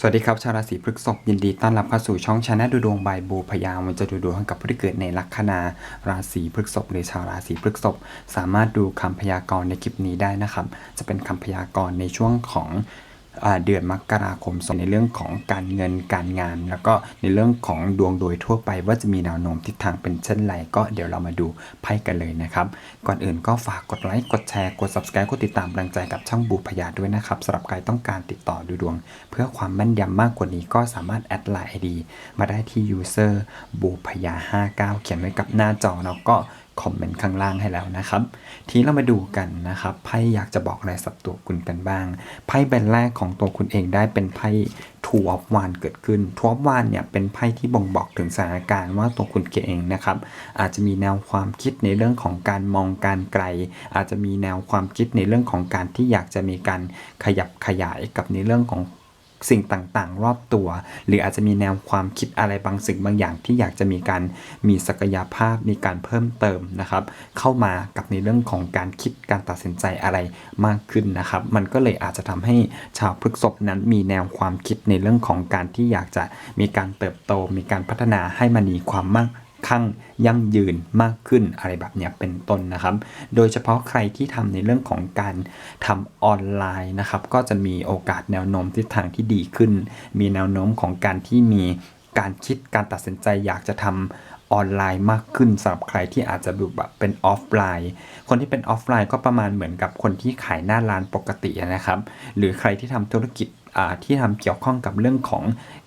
สวัสดีครับ ชาวราศีพฤษภยินดีต้อนรับเข้าสู่ช่องชาแนลดูดวงบายบูพยาวันจะดูดวงให้กับผู้ที่เกิดในลัคนาราศีพฤษภหรือชาวราศีพฤษภสามารถดูคำพยากรณ์ในคลิปนี้ได้นะครับ จะเป็นคำพยากรณ์ในช่วงของ เดือนมกราคมส่วนในเรื่องของการเงินการงาน แล้วก็ในเรื่องของดวงโดยทั่วไปว่าจะมีแนวโน้มทิศทางเป็นเช่นไรก็เดี๋ยวเรามาดูไพ่กันเลยนะครับ ก่อนอื่นก็ฝากกดไลค์กดแชร์กด subscribe กดติดตามกำลังใจกับช่องบูพยาด้วยนะครับสำหรับใครต้องการติดต่อดูดวง เพื่อความแม่นยำมากกว่านี้ก็สามารถแอดไลน์ ID มาได้ที่ user บูพยา59 เขียนไว้กับหน้าจอแล้วก็ คอมเมนต์ข้างล่างให้แล้วนะครับ ทีเรามาดูกันนะครับไพ่อยากจะบอกอะไรสับตัวคุณกันบ้างไพ่ใบแรกของตัวคุณเองได้เป็นไพ่ทูออฟวานเกิดขึ้นทูออฟวานเนี่ยเป็นไพ่ที่บ่งบอกถึงสถานการณ์ว่าตัวคุณเองนะครับ อาจจะมีแนวความคิดในเรื่องของการมองการไกล อาจจะมีแนวความคิดในเรื่องของการที่อยากจะมีการขยับขยายกับในเรื่องของ สิ่งต่างๆ รอบตัว หรืออาจจะมีแนวความคิดอะไรบางสิ่งบางอย่างที่อยากจะมีการมีศักยภาพมีการเพิ่มเติมนะครับ เข้ามากับในเรื่องของการคิดการตัดสินใจอะไรมากขึ้นนะครับ มันก็เลยอาจจะทำให้ชาวพฤกษภนั้นมีแนวความคิดในเรื่องของการที่อยากจะมีการเติบโต มีการพัฒนาให้มันมีความมาก คั่งยั่งยืนมากขึ้นอะไรแบบนี้เป็นต้นนะครับ โดยเฉพาะใครที่ทำในเรื่องของการทำออนไลน์นะครับ ก็จะมีโอกาสแนวโน้มทิศทางที่ดีขึ้น มีแนวโน้มของการที่มีการคิดการตัดสินใจอยากจะทำออนไลน์มากขึ้นสำหรับใครที่อาจจะแบบเป็นออฟไลน์ คนที่เป็นออฟไลน์ก็ประมาณเหมือนกับคนที่ขายหน้าร้านปกตินะครับ หรือใครที่ทำธุรกิจที่ทำเกี่ยวข้องกับเรื่องของ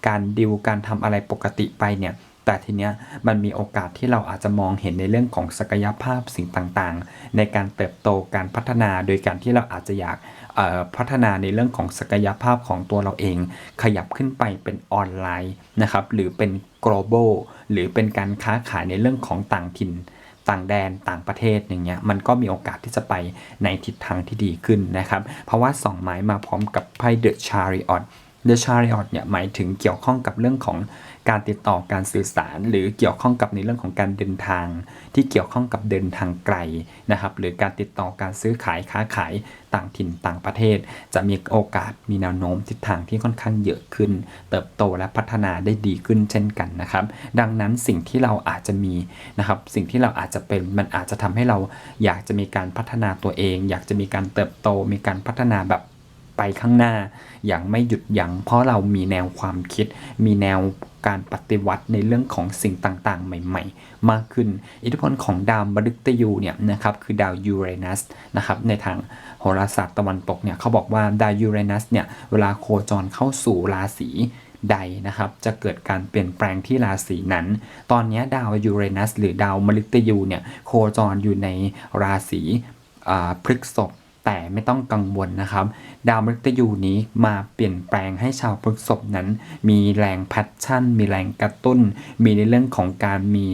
การดิวการทำอะไรปกติไปเนี่ย แต่ทีเนี้ยมันมีโอกาสที่เราอาจจะมองเห็นในเรื่องของศักยภาพสิ่งต่างๆ ในการเติบโตการพัฒนาโดยการที่เราอาจจะอยากพัฒนาในเรื่องของศักยภาพของตัวเราเอง ขยับขึ้นไปเป็นออนไลน์นะครับหรือเป็น global หรือเป็นการค้าขายในเรื่องของต่างถิ่นต่างแดนต่างประเทศอย่างเงี้ยมันก็มีโอกาสที่จะไปในทิศทางที่ดีขึ้นนะครับ เพราะว่าสองไม้มาพร้อมกับไพ่ The Chariot The Chariot เนี่ยหมายถึงเกี่ยวข้องกับเรื่องของ การติดต่อการสื่อสาร หรือเกี่ยวข้องกับในเรื่องของการเดินทาง ที่เกี่ยวข้องกับเดินทางไกลนะครับหรือการติดต่อการซื้อขายค้าขายต่างถิ่นต่างประเทศ จะมีโอกาสมีแนวโน้มทิศทางที่ค่อนข้างเยอะขึ้น เติบโตและพัฒนาได้ดีขึ้นเช่นกันนะครับ ดังนั้นสิ่งที่เราอาจจะมีนะครับสิ่งที่เราอาจจะเป็นมันอาจจะทำให้เราอยากจะมีการพัฒนาตัวเอง อยากจะมีการเติบโตมีการพัฒนาแบบ ไปข้างหน้า อย่างไม่หยุดยัง้งเพราะเรามีแนวความคิด มีแนวการปฏิวัติในเรื่องของสิ่งต่างๆ ใหม่ ๆ มากขึ้น อิทธิพลของดาวมฤตยูเนี่ยนะครับคือดาวยูเรนัสนะครับในทางโหราศาสตร์ตะวันตกเนี่ยเขาบอกว่าดาวยูเรนัสเนี่ยเวลาโคจรเข้าสู่ราศีใดนะครับจะเกิดการเปลี่ยนแปลงที่ราศีนั้น ตอนนี้ดาวยูเรนัสหรือดาวมฤตยูเนี่ยโคจรอยู่ในราศีพฤกษภ แต่ไม่ต้องกังวลนะครับ ดาวมฤตยูนี้มาเปลี่ยนแปลงให้ชาวพฤษบนั้น มีแรงแพชชั่น มีแรงกระตุ้น มีในเรื่องของการมี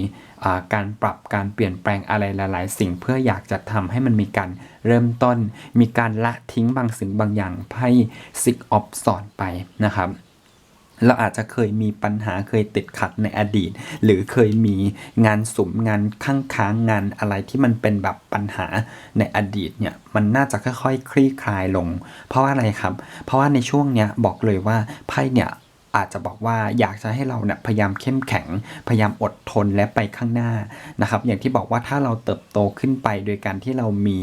การปรับการเปลี่ยนแปลงอะไรหลาย ๆ สิ่งเพื่ออยากจะทำให้มันมีการเริ่มต้น มีการละทิ้งบางสิ่งบางอย่างให้ซิกออฟสอนไปนะครับ เราอาจจะเคยมีปัญหาเคยติดขัดในอดีต หรือเคยมีงานสุมงานข้างค้างงานอะไรที่มันเป็นแบบปัญหาในอดีตเนี่ยมันน่าจะค่อยๆคลี่คลายลง เพราะว่าอะไรครับ เพราะว่าในช่วงเนี้ยบอกเลยว่าไพ่เนี่ย อาจจะบอกว่าอยากจะให้เราเนี่ยพยายามเข้มแข็ง พยายามอดทนและไปข้างหน้านะครับ อย่างที่บอกว่าถ้าเราเติบโตขึ้นไปโดยการที่เรามี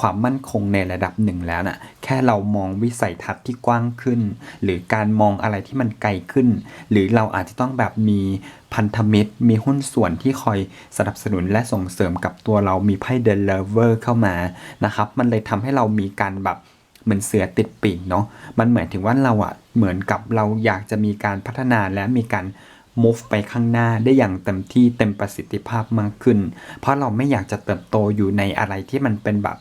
ความมั่นคงในระดับหนึ่งแล้วน่ะแค่เรามองวิสัยทัศน์ที่กว้างขึ้น หรือการมองอะไรที่มันไกลขึ้น หรือเราอาจจะต้องแบบมีพันธมิตร มีหุ้นส่วนที่คอยสนับสนุนและส่งเสริมกับตัวเรามีไพ่เดลเลเวอร์เข้ามานะครับ มันเลยทำให้เรามีการแบบ เหมือนเสือติดปีกเนาะมันเหมือนถึงว่าเราอะเหมือนกับเราอยากจะมีการพัฒนาและมีการ move ไปข้างหน้าได้อย่างเต็มที่เต็มประสิทธิภาพมากขึ้น เพราะเราไม่อยากจะเติบโตอยู่ในอะไรที่มันเป็นแบบ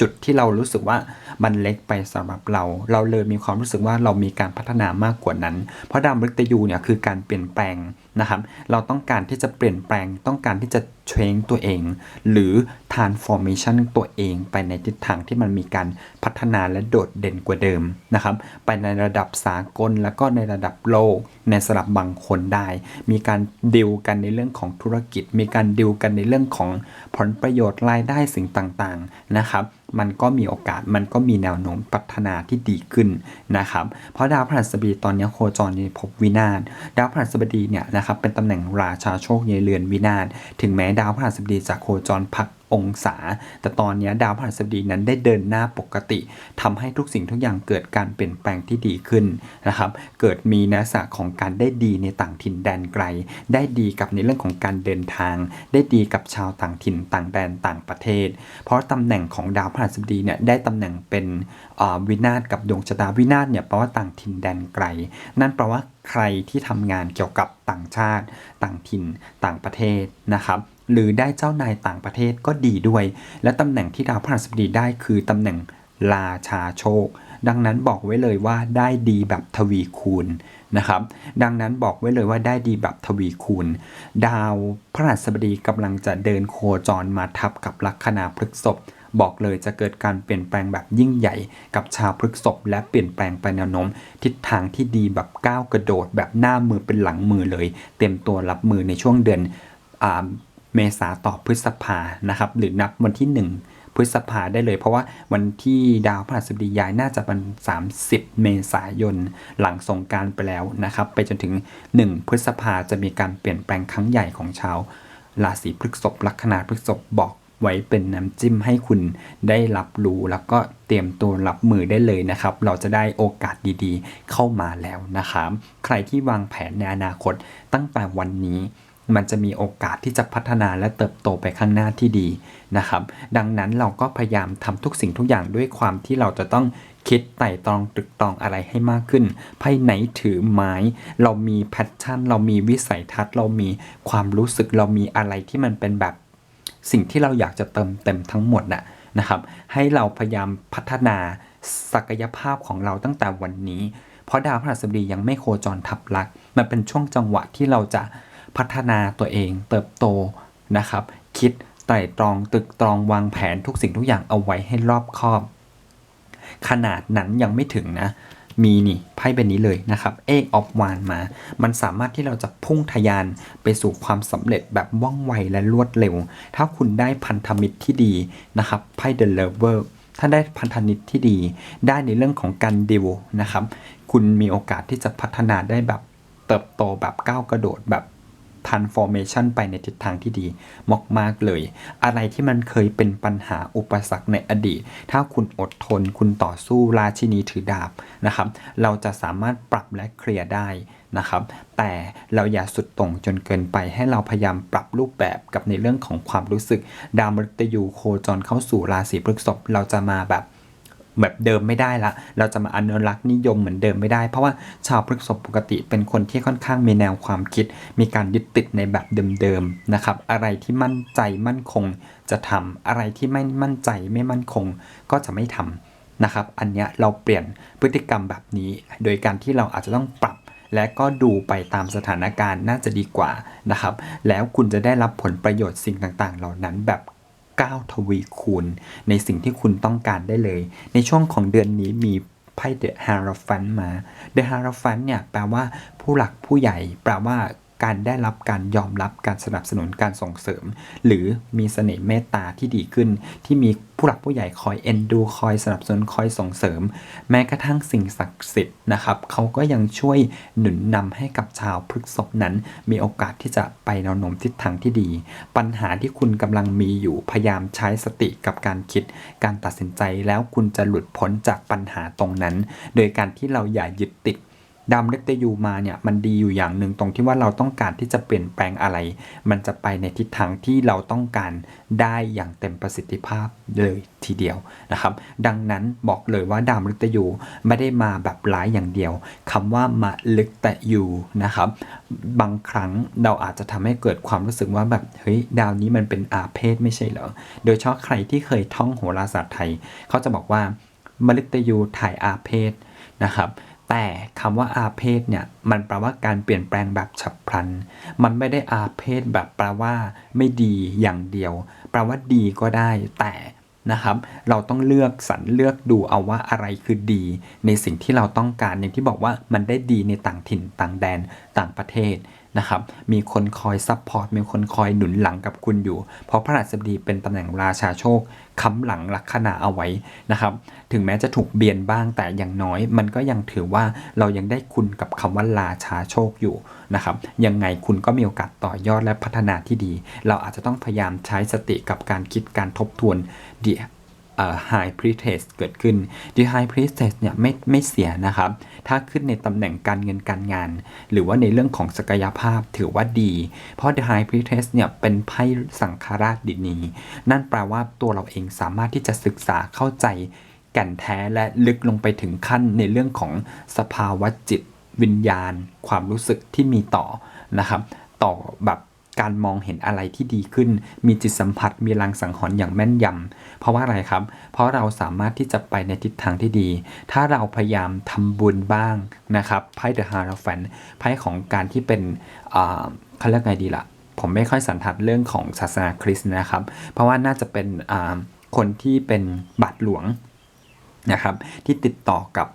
จุดที่เรารู้สึกว่ามันเล็กไปสำหรับเรา เราเลยมีความรู้สึกว่าเรามีการพัฒนามากกว่านั้น เพราะดาวมฤตยูเนี่ยคือการเปลี่ยนแปลง นะครับ เราต้องการที่จะเปลี่ยนแปลง ต้องการที่จะเทรนตัวเอง หรือ transformation ตัวเองไปในทิศทางที่มันมีการพัฒนาและโดดเด่นกว่าเดิมนะครับ ไปในระดับสากลแล้วก็ในระดับโลก ในสลับบางคนได้ มีการดิวกันในเรื่องของธุรกิจ มีการดิวกันในเรื่องของผลประโยชน์รายได้สิ่งต่างๆนะครับมันก็มีโอกาส มันก็มีแนวโน้มพัฒนาที่ดีขึ้นนะครับ เพราะดาวพฤหัสบดีตอนนี้โคจรในภพวินาศ ดาวพฤหัสบดีเนี่ยนะครับเป็นตำแหน่งราชาโชคเยเรือนวินาศถึงแม้ดาวพฤหัสบดีจะโคจรพัก องศา แต่ตอนนี้ดาวพฤหัสบดีนั้นได้เดินหน้าปกติทำให้ทุกสิ่งทุกอย่างเกิดการเปลี่ยนแปลงที่ดีขึ้นนะครับ เกิดมีนักษณะของการได้ดีในต่างถิ่นแดนไกล ได้ดีกับในเรื่องของการเดินทาง ได้ดีกับชาวต่างถิ่นต่างแดนต่างประเทศ เพราะตำแหน่งของดาวพฤหัสบดีเนี่ยได้ตำแหน่งเป็นอ่าวินาศกับดวงชะตาวินาศเนี่ยแปลว่าต่างถิ่นแดนไกล นั่นแปลว่าใครที่ทำงานเกี่ยวกับต่างชาติ ต่างถิ่น ต่างประเทศนะครับ หรือได้เจ้านายต่างประเทศก็ดีด้วย และตำแหน่งที่ดาวพฤหัสบดีได้คือตำแหน่งราชาโชค ดังนั้นบอกไว้เลยว่าได้ดีแบบทวีคูณนะครับ ดังนั้นบอกไว้เลยว่าได้ดีแบบทวีคูณ ดาวพฤหัสบดีกำลังจะเดินโคจรมาทับกับลัคนาพฤกษภบอกเลยจะเกิดการเปลี่ยนแปลงแบบยิ่งใหญ่ กับชาวพฤกษภและเปลี่ยนแปลงไปแนวโน้มทิศทางที่ดีแบบก้าวกระโดดแบบหน้ามือเป็นหลังมือเลย เต็มตัวรับมือในช่วงเดือน เมษาต่อพฤษภานะครับ หรือนับวันที่ 1 พฤษภาได้เลย เพราะว่าวันที่ดาวพฤหัสบดีย้ายน่าจะเป็น30 เมษายน หลังสงการไปแล้วนะครับ ไปจนถึง 1 พฤษภาจะมีการเปลี่ยนแปลงครั้งใหญ่ของชาวราศีพฤษภลัคนาพฤษภบอกไว้เป็นน้ำจิ้มให้คุณได้รับรู้แล้วก็เตรียมตัวรับมือได้เลยนะครับ เราจะได้โอกาสดีๆ เข้ามาแล้วนะครับ ใครที่วางแผนในอนาคตตั้งแต่วันนี้ มันจะมีโอกาสที่จะพัฒนาและเติบโตไปข้างหน้าที่ดีนะครับ ดังนั้นเราก็พยายามทำทุกสิ่งทุกอย่างด้วยความที่เราจะต้องคิดไต่ตรองตรึกตรองอะไรให้มากขึ้นไพ่ไหนถือไม้ เรามีแพชชั่น เรามีวิสัยทัศน์ เรามีความรู้สึกเรามีอะไรที่มันเป็นแบบ สิ่งที่เราอยากจะเติมเต็มทั้งหมดน่ะนะครับ ให้เราพยายามพัฒนาศักยภาพของเราตั้งแต่วันนี้ เพราะดาวพฤหัสบดียังไม่โคจรทับลักษณ์มันเป็นช่วงจังหวะที่เราจะ พัฒนาตัวเอง เติบโตนะครับ คิดไตร่ตรองตึกตรองวางแผนทุกสิ่งทุกอย่างเอาไว้ให้รอบคอบ ขนาดนั้นยังไม่ถึงนะ มีนี่ไพ่ใบนี้เลยนะครับเอกออฟวานมา มันสามารถที่เราจะพุ่งทะยานไปสู่ความสำเร็จแบบว่องไวและรวดเร็ว ถ้าคุณได้พันธมิตรที่ดีนะครับไพ่เดอะเลเวอร์ถ้าได้พันธมิตรที่ดี ได้ในเรื่องของการดิวนะครับ คุณมีโอกาสที่จะพัฒนาได้แบบเติบโตแบบก้าวกระโดดแบบ transformation ไปในทิศทางที่ดีมากๆเลย อะไรที่มันเคยเป็นปัญหาอุปสรรคในอดีต ถ้าคุณอดทนคุณต่อสู้ราชินีถือดาบนะครับ เราจะสามารถปรับและเคลียร์ได้นะครับ แต่เราอย่าสุดต่งจนเกินไปให้เราพยายามปรับรูปแบบกับในเรื่องของความรู้สึก ดาวมฤตยูโคจรเข้าสู่ราศีพฤษภเราจะมาแบบ แบบเดิมไม่ได้ละ เราจะมาอนุรักษ์นิยมเหมือนเดิมไม่ได้ เพราะว่าชาวพฤษภปกติเป็นคนที่ค่อนข้างมีแนวความคิด มีการยึดติดในแบบเดิมๆนะครับ อะไรที่มั่นใจมั่นคงจะทำอะไรที่ไม่มั่นใจไม่มั่นคงก็จะไม่ทำนะครับ อันเนี้ยเราเปลี่ยนพฤติกรรมแบบนี้ โดยการที่เราอาจจะต้องปรับและก็ดูไปตามสถานการณ์น่าจะดีกว่านะครับ แล้วคุณจะได้รับผลประโยชน์สิ่งต่างๆ เหล่านั้นแบบ 9 ทวีคูณ ในสิ่งที่คุณต้องการได้เลย ในช่วงของเดือนนี้มีไพ่เดอะฮาร์ฟันมาเดอะฮาร์ฟันเนี่ยแปลว่าผู้หลักผู้ใหญ่ แปลว่า การได้รับการยอมรับการสนับสนุนการส่งเสริม หรือมีเสน่ห์เมตตาที่ดีขึ้น ที่มีผู้หลักผู้ใหญ่คอยเอ็นดูคอยสนับสนุนคอยส่งเสริม แม้กระทั่งสิ่งศักดิ์สิทธิ์นะครับเขาก็ยังช่วยหนุนนำให้กับชาวพฤษภนั้น มีโอกาสที่จะไปแนวโน้มทิศทางที่ดี ปัญหาที่คุณกำลังมีอยู่พยายามใช้สติกับการคิด การตัดสินใจแล้วคุณจะหลุดพ้นจากปัญหาตรงนั้น โดยการที่เราอย่ายึดติด ดาวมฤตยูมาเนี่ยมันดีอยู่อย่างหนึ่งตรงที่ว่าเราต้องการที่จะเปลี่ยนแปลงอะไร มันจะไปในทิศทางที่เราต้องการได้อย่างเต็มประสิทธิภาพเลยทีเดียวนะครับ ดังนั้นบอกเลยว่าดาวมฤตยูไม่ได้มาแบบร้ายอย่างเดียวคำว่ามาลึกแต่ยูนะครับบางครั้งเราอาจจะทำให้เกิดความรู้สึกว่าแบบเฮ้ยดาวนี้มันเป็นอาเพศไม่ใช่เหรอโดยเฉพาะใครที่เคยท่องโหราศาสตร์ไทย เขาจะบอกว่ามฤตยูถ่ายอาเพศนะครับ แต่คำว่าอาเพศเนี่ยมันแปลว่าการเปลี่ยนแปลงแบบฉับพลัน มันไม่ได้อาเพศแบบแปลว่าไม่ดีอย่างเดียว แปลว่าดีก็ได้ แต่นะครับเราต้องเลือกสรรเลือกดูเอาว่าอะไรคือดี ในสิ่งที่เราต้องการอย่างที่บอกว่ามันได้ดีในต่างถิ่นต่างแดนต่างประเทศ นะครับ มีคนคอยซัพพอร์ต มีคนคอยหนุนหลังกับคุณอยู่ เพราะพระราชบดีเป็นตำแหน่งราชาโชคค้ำหลังลัคนาเอาไว้นะครับ ถึงแม้จะถูกเบียนบ้างแต่อย่างน้อย มันก็ยังถือว่าเรายังได้คุณกับคำว่าราชาโชคอยู่นะครับ ยังไงคุณก็มีโอกาสต่อยอดและพัฒนาที่ดี เราอาจจะต้องพยายามใช้สติกับการคิดการทบทวนดีเอ่อ High Priestess เกิดขึ้น The High Priestess เนี่ยไม่ไม่เสียนะครับ ถ้าขึ้นในตำแหน่งการเงินการงาน หรือว่าในเรื่องของศักยภาพถือว่าดี เพราะ The High Priestess เนี่ยเป็นไพ่สังฆราชดินี นั่นแปลว่าตัวเราเองสามารถที่จะศึกษาเข้าใจแก่นแท้และลึกลงไปถึงขั้นในเรื่องของสภาวะจิตวิญญาณ ความรู้สึกที่มีต่อนะครับ ต่อแบบ การมองเห็นอะไรที่ดีขึ้น มีจิตสัมผัส มีลังสังหรณ์อย่างแม่นยำเพราะว่าอะไรครับ เพราะเราสามารถที่จะไปในทิศทางที่ดี ถ้าเราพยายามทำบุญบ้างนะครับ ไพ่เดอะฮาร์ฟนไพ่ของการที่เป็นเขาเรียกไงดีล่ะ ผมไม่ค่อยสันทัดเรื่องของศาสนาคริสต์นะครับ เพราะว่าน่าจะเป็นคนที่เป็นบาทหลวงนะครับ ที่ติดต่อกับ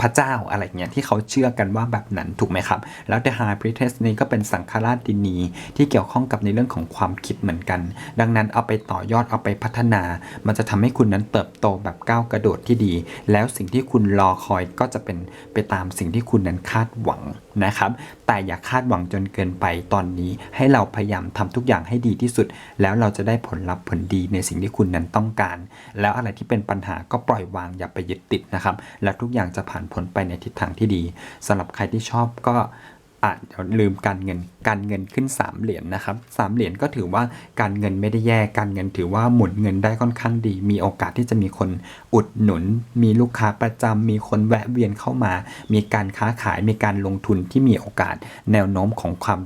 พระเจ้าอะไรเงี้ยที่เขาเชื่อกันว่าแบบนั้นถูกไหมครับ แล้ว The High Priestess นี่ก็เป็นสังฆราชดินี ที่เกี่ยวข้องกับในเรื่องของความคิดเหมือนกัน ดังนั้นเอาไปต่อยอดเอาไปพัฒนา มันจะทำให้คุณนั้นเติบโตแบบก้าวกระโดดที่ดี แล้วสิ่งที่คุณรอคอยก็จะเป็นไปตามสิ่งที่คุณนั้นคาดหวัง นะครับ แต่อย่าคาดหวังจนเกินไปตอนนี้ ให้เราพยายามทำทุกอย่างให้ดีที่สุด แล้วเราจะได้ผลลัพธ์ผลดีในสิ่งที่คุณนั้นต้องการ แล้วอะไรที่เป็นปัญหาก็ปล่อยวางอย่าไปยึดติดนะครับ และทุกอย่างจะผ่านพ้นไปในทิศทางที่ดีสำหรับใครที่ชอบก็ อะเดี๋ยวลืมการเงินการเงินขึ้น 3 เหรียญนะครับสามเหรียญก็ถือว่าการเงินไม่ได้แย่การเงินถือว่าหมุนเงินได้ค่อนข้างดี มีโอกาสที่จะมีคนอุดหนุน มีลูกค้าประจำมีคนแวะเวียนเข้ามา มีการค้าขายมีการลงทุนที่มีโอกาสแนวโน้มของความ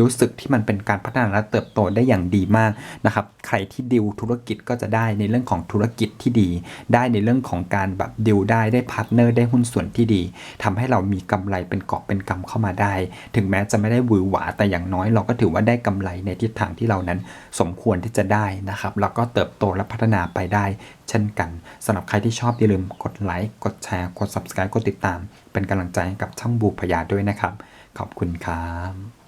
รู้สึกที่มันเป็นการพัฒนาและเติบโตได้อย่างดีมากนะครับใครที่ดิวธุรกิจก็จะได้ในเรื่องของธุรกิจที่ดี ได้ในเรื่องของการแบบดิวได้ได้พาร์ทเนอร์ได้หุ้นส่วนที่ดีทำให้เรามีกำไรเป็นกอบเป็นกำเข้ามาได้ ถึงแม้จะไม่ได้หวือหวาแต่อย่างน้อยเราก็ถือว่าได้กำไรในทิศทางที่เรานั้นสมควรที่จะได้นะครับแล้วก็เติบโตและพัฒนาไปได้ เช่นกันสำหรับใครที่ชอบอย่าลืมกดไลค์กดแชร์กด subscribe กดติดตาม เป็นกำลังใจให้กับช่องบูพยาด้วยนะครับ ขอบคุณครับ